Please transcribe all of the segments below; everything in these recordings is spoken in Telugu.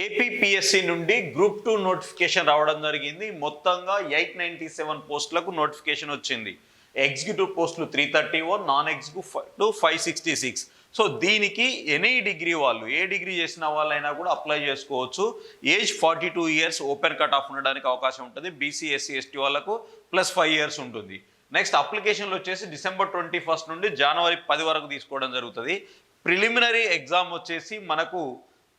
ఏపీపీఎస్సి నుండి గ్రూప్ టూ నోటిఫికేషన్ రావడం జరిగింది. మొత్తంగా ఎయిట్ నైంటీ సెవెన్ పోస్టులకు నోటిఫికేషన్ వచ్చింది. ఎగ్జిక్యూటివ్ పోస్టులు three thirty one non executive five sixty six so దీనికి ఎనీ డిగ్రీ వాళ్ళు ఏ డిగ్రీ చేసిన వాళ్ళైనా కూడా అప్లై చేసుకోవచ్చు. Age forty two years open cut off ఉండడానికి అవకాశం ఉంటుంది. బీసీ ఎస్సీ ఎస్టీ వాళ్ళకు ప్లస్ ఫైవ్ ఇయర్స్ ఉంటుంది. నెక్స్ట్ అప్లికేషన్లు వచ్చేసి డిసెంబర్ ట్వంటీ ఫస్ట్ నుండి జనవరి పది వరకు తీసుకోవడం జరుగుతుంది. ప్రిలిమినరీ ఎగ్జామ్ వచ్చేసి మనకు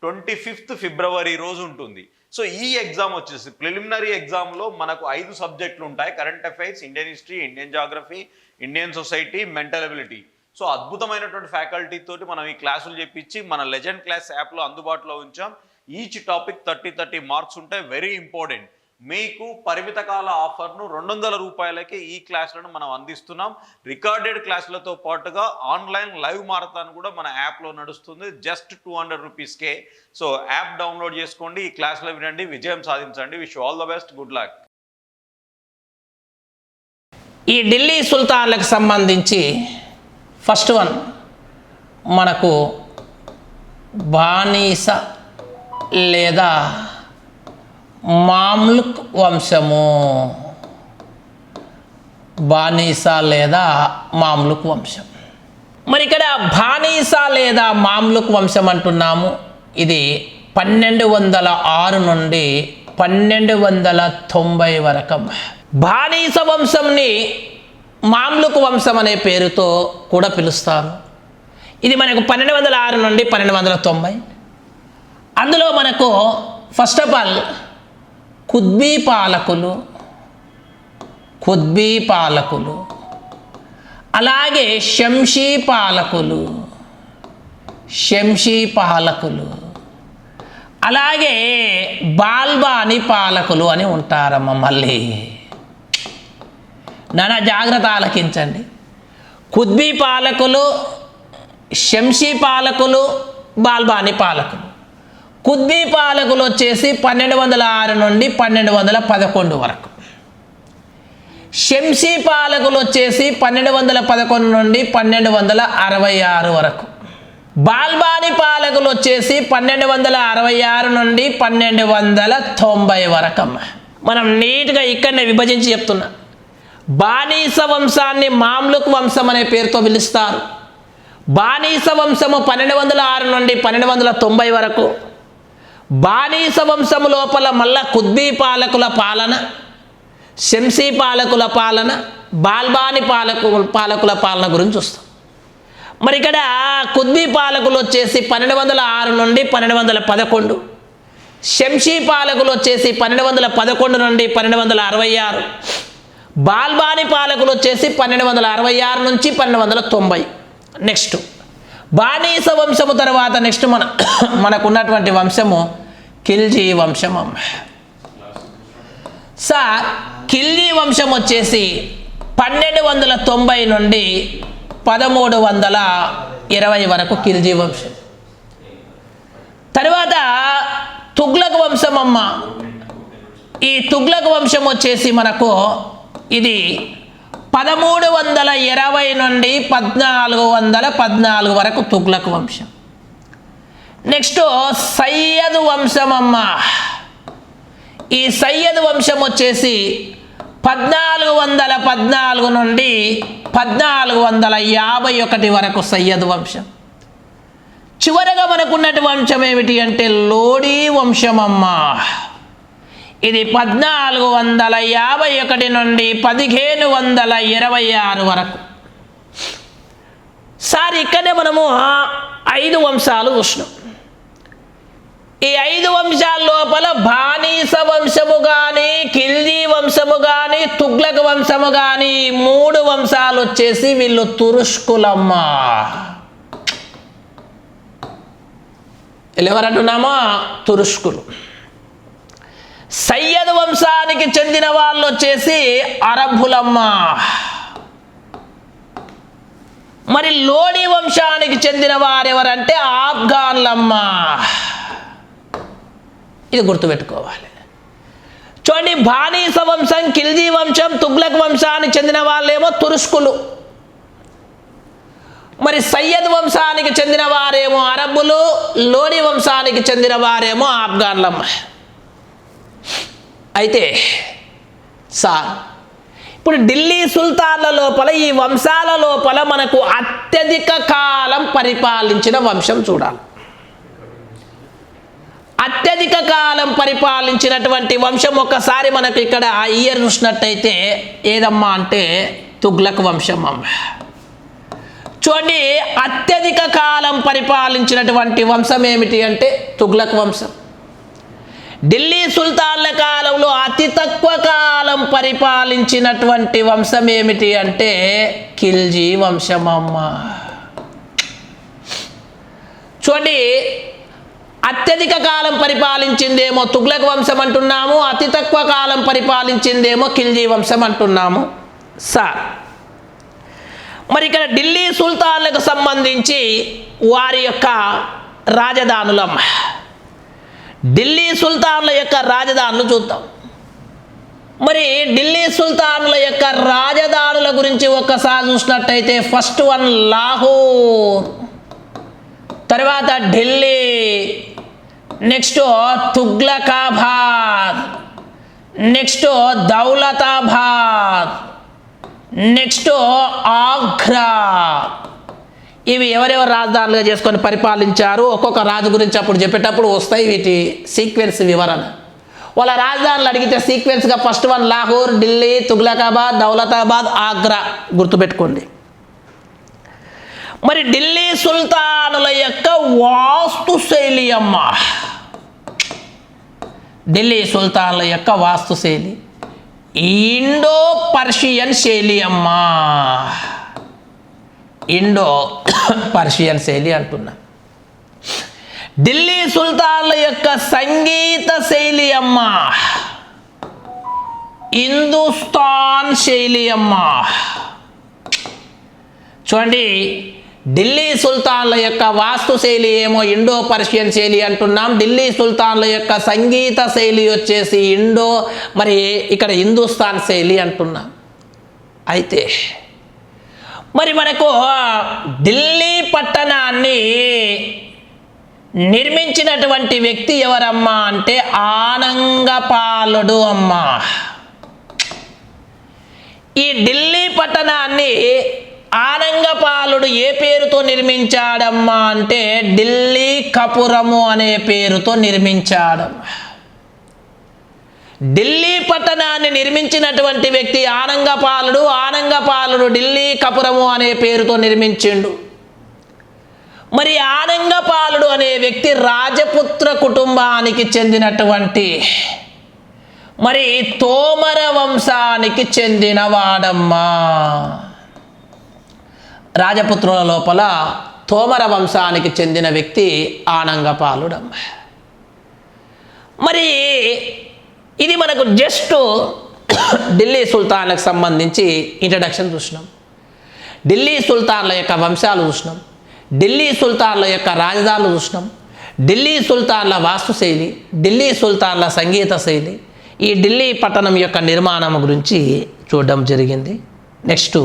ట్వంటీ ఫిఫ్త్ ఫిబ్రవరి రోజు ఉంటుంది. సో ఈ ఎగ్జామ్ వచ్చేసి ప్రిలిమినరీ ఎగ్జామ్లో మనకు ఐదు సబ్జెక్టులు ఉంటాయి. Current affairs Indian history Indian geography Indian society mental ability so అద్భుతమైనటువంటి ఫ్యాకల్టీ తోటి మనం ఈ క్లాసులు చెప్పించి మన లెజెండ్ క్లాస్ యాప్లో అందుబాటులో ఉంచాం. Each topic thirty thirty marks ఉంటాయి వెరీ ఇంపార్టెంట్ మీకు పరిమిత కాల ఆఫర్ను రెండు వందల రూపాయలకే ఈ క్లాసులను మనం అందిస్తున్నాం. రికార్డెడ్ క్లాసులతో పాటుగా ఆన్లైన్ లైవ్ మారతాన్ కూడా మన యాప్లో నడుస్తుంది. జస్ట్ టూ హండ్రెడ్ రూపీస్కే. సో యాప్ డౌన్లోడ్ చేసుకోండి. ఈ క్లాసులో వినండి. విజయం సాధించండి. Wish all the best. Good luck. ఈ ఢిల్లీ సుల్తాన్లకు సంబంధించి ఫస్ట్ వన్ మనకు బానిస లేదా మామ్లుక్ వంశము. బానీసా లేదా మామ్లుక్ వంశం. మరి ఇక్కడ బానీసా లేదా మామ్లుక్ వంశం అంటున్నాము. ఇది పన్నెండు వందల ఆరు నుండి పన్నెండు వందల తొంభై వరకు. బానీస వంశంని మామ్లుక్ వంశం అనే పేరుతో కూడా పిలుస్తారు. ఇది మనకు పన్నెండు వందల ఆరు నుండి పన్నెండు వందల తొంభై. అందులో మనకు ఫస్ట్ ఆఫ్ ఆల్ కుద్బీ పాలకులు కుద్బీ పాలకులు అలాగే శంషీ పాలకులు శంషీ పాలకులు అలాగే బాల్బాని పాలకులు అని ఉంటారమ్మ మళ్ళీ నానా జాగ్రత్త ఆలకించండి. కుద్బీ పాలకులు శంషీ పాలకులు బాల్బాని పాలకులు. కుద్బీ పాలకులు వచ్చేసి పన్నెండు వందల ఆరు నుండి పన్నెండు వందల పదకొండు వరకు. శంషీ పాలకులు వచ్చేసి పన్నెండు వందల పదకొండు నుండి పన్నెండు వందల అరవై ఆరు వరకు. బాల్బాని పాలకులు వచ్చేసి పన్నెండు వందల అరవై ఆరు నుండి పన్నెండు వందల తొంభై వరకు అమ్మ మనం నీట్గా ఇక్కడనే విభజించి చెప్తున్నా. బానీస వంశాన్ని మామ్లుక్ వంశం అనే పేరుతో పిలుస్తారు. బానీస వంశము పన్నెండు వందల ఆరు నుండి పన్నెండు వందల తొంభై వరకు. బానిస వంశము లోపల మళ్ళా కుద్బీ పాలకుల పాలన శంసీ పాలకుల పాలన బాల్బాని పాలకు పాలకుల పాలన గురించి చూస్తాం మరి ఇక్కడ కుద్బీ పాలకులు వచ్చేసి పన్నెండు వందల ఆరు నుండి పన్నెండు వందల పదకొండు శంషీ పాలకులు వచ్చేసి పన్నెండు వందల పదకొండు నుండి పన్నెండు వందల అరవై ఆరు బాల్బాని పాలకులు వచ్చేసి పన్నెండు వందల అరవై ఆరు నుంచి పన్నెండు వందల తొంభై. నెక్స్ట్ బానిస వంశము తర్వాత నెక్స్ట్ మన మనకున్నటువంటి వంశము ఖిల్జీ వంశం అమ్మ సార్ ఖిల్జీ వంశం వచ్చేసి పన్నెండు వందల తొంభై నుండి పదమూడు వందల ఇరవై వరకు ఖిల్జీ వంశం తర్వాత తుగ్లక్ వంశం అమ్మ ఈ తుగ్లక్ వంశం వచ్చేసి మనకు ఇది పదమూడు వందల ఇరవై నుండి పద్నాలుగు వందల పద్నాలుగు వరకు తుగ్లక్ వంశం. నెక్స్ట్ సయ్యద్ వంశం అమ్మ ఈ సయ్యద్ వంశం వచ్చేసి పద్నాలుగు వందల పద్నాలుగు నుండి పద్నాలుగు వందల యాభై ఒకటి వరకు సయ్యద్ వంశం చివరగా మనకున్నటి వంశం ఏమిటి అంటే లోడీ వంశం అమ్మ ఇది పద్నాలుగు వందల యాభై ఒకటి నుండి పదిహేను వందల ఇరవై ఆరు వరకు. సార్ ఇక్కడే మనము ఐదు వంశాలు చూసినాం. ఈ ఐదు వంశాల లోపల బానీస వంశము కానీ ఖిల్జీ వంశము కానీ తుగ్లక్ వంశము కానీ మూడు వంశాలు వచ్చేసి వీళ్ళు తురుష్కులమ్మ. ఎవరంటున్నామా తురుష్కులు. సయ్యద్ వంశానికి చెందిన వాళ్ళు వచ్చేసి అరబ్బులమ్మ. మరి లోడి వంశానికి చెందిన వారెవరంటే ఆఫ్ఘాన్లమ్మ. ఇది గుర్తుపెట్టుకోవాలి. చూడండి బానీస వంశం కిల్జీ వంశం తుగ్లక్ వంశానికి చెందిన వాళ్ళేమో తురుష్కులు. మరి సయ్యద్ వంశానికి చెందిన వారేమో అరబ్బులు లోని వంశానికి చెందిన వారేమో ఆఫ్ఘాన్లమ్మ అయితే సార్ ఇప్పుడు ఢిల్లీ సుల్తాన్ల లోపల ఈ వంశాల లోపల మనకు అత్యధిక కాలం పరిపాలించిన వంశం చూడాలి. అత్యధిక కాలం పరిపాలించినటువంటి వంశం ఒక్కసారి మనకు ఇక్కడ ఇయర్ చూసినట్టయితే ఏదమ్మా అంటే తుగ్లక్ వంశం అమ్మ. చూడండి అత్యధిక కాలం పరిపాలించినటువంటి వంశం ఏమిటి అంటే తుగ్లక్ వంశం. ఢిల్లీ సుల్తాన్ల కాలంలో అతి తక్కువ కాలం పరిపాలించినటువంటి వంశం ఏమిటి అంటే ఖిల్జీ వంశం అమ్మ. చూడండి అత్యధిక కాలం పరిపాలించిందేమో తుగ్లక్ వంశం అంటున్నాము అతి తక్కువ కాలం పరిపాలించిందేమో ఖిల్జీ వంశం అంటున్నాము. సార్ మరి ఇక్కడ ఢిల్లీ సుల్తాన్లకు సంబంధించి వారి యొక్క రాజధానులమ్మ ఢిల్లీ సుల్తాన్ల యొక్క రాజధానులు చూద్దాం. మరి ఢిల్లీ సుల్తానుల యొక్క రాజధానుల గురించి ఒక్కసారి చూసినట్టయితే ఫస్ట్ వన్ లాహోర్ తర్వాత Delhi next Tughlakabad next Daulatabad next Agra. ఇవి ఎవరెవరు రాజధానులుగా చేసుకొని పరిపాలించారు? ఒక్కొక్క రాజు గురించి అప్పుడు చెప్పేటప్పుడు వస్తాయి వీటి సీక్వెన్స్ వివరణ. వాళ్ళ రాజధానులు అడిగితే సీక్వెన్స్గా ఫస్ట్ వన్ లాహోర్ ఢిల్లీ తుగ్లకాబాద్ దౌలతాబాద్ ఆగ్రా గుర్తుపెట్టుకోండి. మరి ఢిల్లీ సుల్తానుల యొక్క వాస్తు శైలి అమ్మ. ఢిల్లీ సుల్తాన్ల యొక్క వాస్తు శైలి. ఇండో పర్షియన్ శైలి అమ్మా. ఇండో పర్షియన్ శైలి అంటున్నా. ఢిల్లీ సుల్తాన్ల యొక్క సంగీత శైలి అమ్మా. హిందుస్థాన్ శైలి అమ్మా. చూడండి ఢిల్లీ సుల్తాన్ల యొక్క వాస్తు శైలి ఏమో ఇండో పర్షియన్ శైలి అంటున్నాం. ఢిల్లీ సుల్తాన్ల యొక్క సంగీత శైలి వచ్చేసి ఇండో మరి ఇక్కడ హిందుస్థాన్ శైలి అంటున్నాం. అయితే మరి మనకు ఢిల్లీ పట్టణాన్ని నిర్మించినటువంటి వ్యక్తి ఎవరమ్మా అంటే ఆనంగపాలుడు అమ్మా. ఈ ఢిల్లీ పట్టణాన్ని ఆనంగపాలుడు ఏ పేరుతో నిర్మించాడమ్మా అంటే ఢిల్లీ కపురము అనే పేరుతో నిర్మించాడు. ఢిల్లీ పట్టణాన్ని నిర్మించినటువంటి వ్యక్తి ఆనంగపాలుడు ఆనంగపాలుడు ఢిల్లీ కపురము అనే పేరుతో నిర్మించిండు. మరి ఆనంగపాలుడు అనే వ్యక్తి రాజపుత్ర కుటుంబానికి చెందినటువంటి మరి తోమర వంశానికి చెందినవాడమ్మా రాజపుత్రుల లోపల తోమర వంశానికి చెందిన వ్యక్తి ఆనంగపాలుడమ్మ. మరి ఇది మనకు జస్ట్ ఢిల్లీ సుల్తాన్లకు సంబంధించి ఇంట్రడక్షన్ చూసినాం. ఢిల్లీ సుల్తాన్ల యొక్క వంశాలు చూసినాం. ఢిల్లీ సుల్తాన్ల యొక్క రాజధానులు చూసినాం. ఢిల్లీ సుల్తాన్ల వాస్తు శైలి ఢిల్లీ సుల్తాన్ల సంగీత శైలి ఈ ఢిల్లీ పట్టణం యొక్క నిర్మాణం గురించి చూడడం జరిగింది. నెక్స్ట్